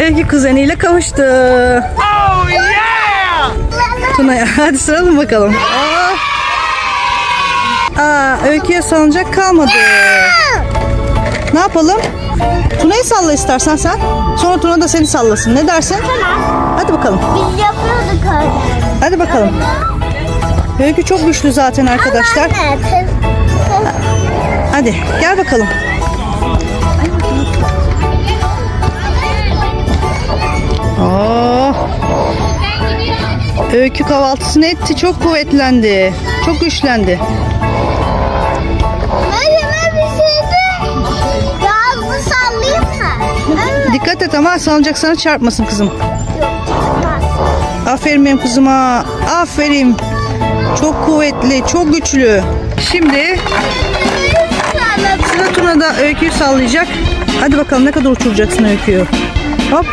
Öykü kuzeniyle kavuştu. Oh yeah! Tuna'ya hadi sıralım bakalım. Aa, Aa Öykü'ye salınacak kalmadı. Ne yapalım? Tuna'yı salla istersen sen. Sonra Tuna da seni sallasın. Ne dersin? Hadi bakalım. Biz yapıyorduk öyle. Hadi bakalım. Öykü çok güçlü zaten arkadaşlar. Anne, tez- Hadi gel bakalım. Öykü kahvaltısını etti. Çok kuvvetlendi. Çok güçlendi. Elime bir şeydi. Gazlı sallayayım mı? Dikkat et ama salıncak sana çarpmasın kızım. Aferin benim kızıma. Aferin. Çok kuvvetli, çok güçlü. Şimdi sıra Tuna da öyküyü sallayacak. Hadi bakalım ne kadar uçuracaksın öyküyü. Hop.